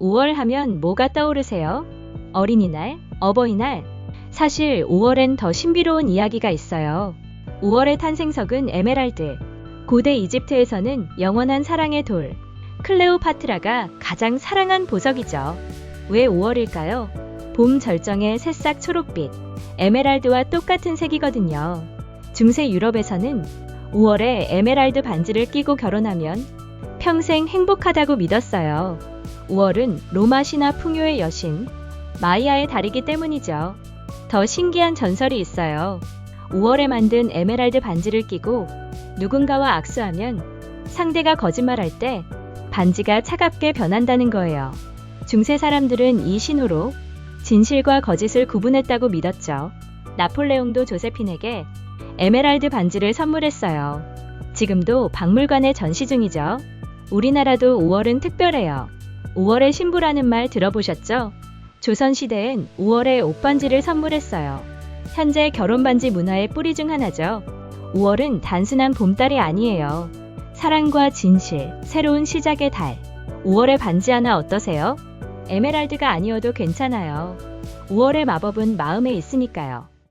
5월 하면 뭐가 떠오르세요? 어린이날, 어버이날. 사실 5월엔 더 신비로운 이야기가 있어요. 5월의 탄생석은 에메랄드. 고대 이집트에서는 영원한 사랑의 돌, 클레오파트라가 가장 사랑한 보석이죠. 왜 5월일까요? 봄 절정의 새싹 초록빛, 에메랄드와 똑같은 색이거든요. 중세 유럽에서는 5월에 에메랄드 반지를 끼고 결혼하면 평생 행복하다고 믿었어요. 5월은 로마 신화 풍요의 여신, 마이아의 달이기 때문이죠. 더 신기한 전설이 있어요. 5월에 만든 에메랄드 반지를 끼고 누군가와 악수하면 상대가 거짓말할 때 반지가 차갑게 변한다는 거예요. 중세 사람들은 이 신호로 진실과 거짓을 구분했다고 믿었죠. 나폴레옹도 조세핀에게 에메랄드 반지를 선물했어요. 지금도 박물관에 전시 중이죠. 우리나라도 5월은 특별해요. 5월의 신부라는 말 들어보셨죠? 조선시대엔 5월에 옷반지를 선물했어요. 현재 결혼반지 문화의 뿌리 중 하나죠. 5월은 단순한 봄달이 아니에요. 사랑과 진실, 새로운 시작의 달. 5월의 반지 하나 어떠세요? 에메랄드가 아니어도 괜찮아요. 5월의 마법은 마음에 있으니까요.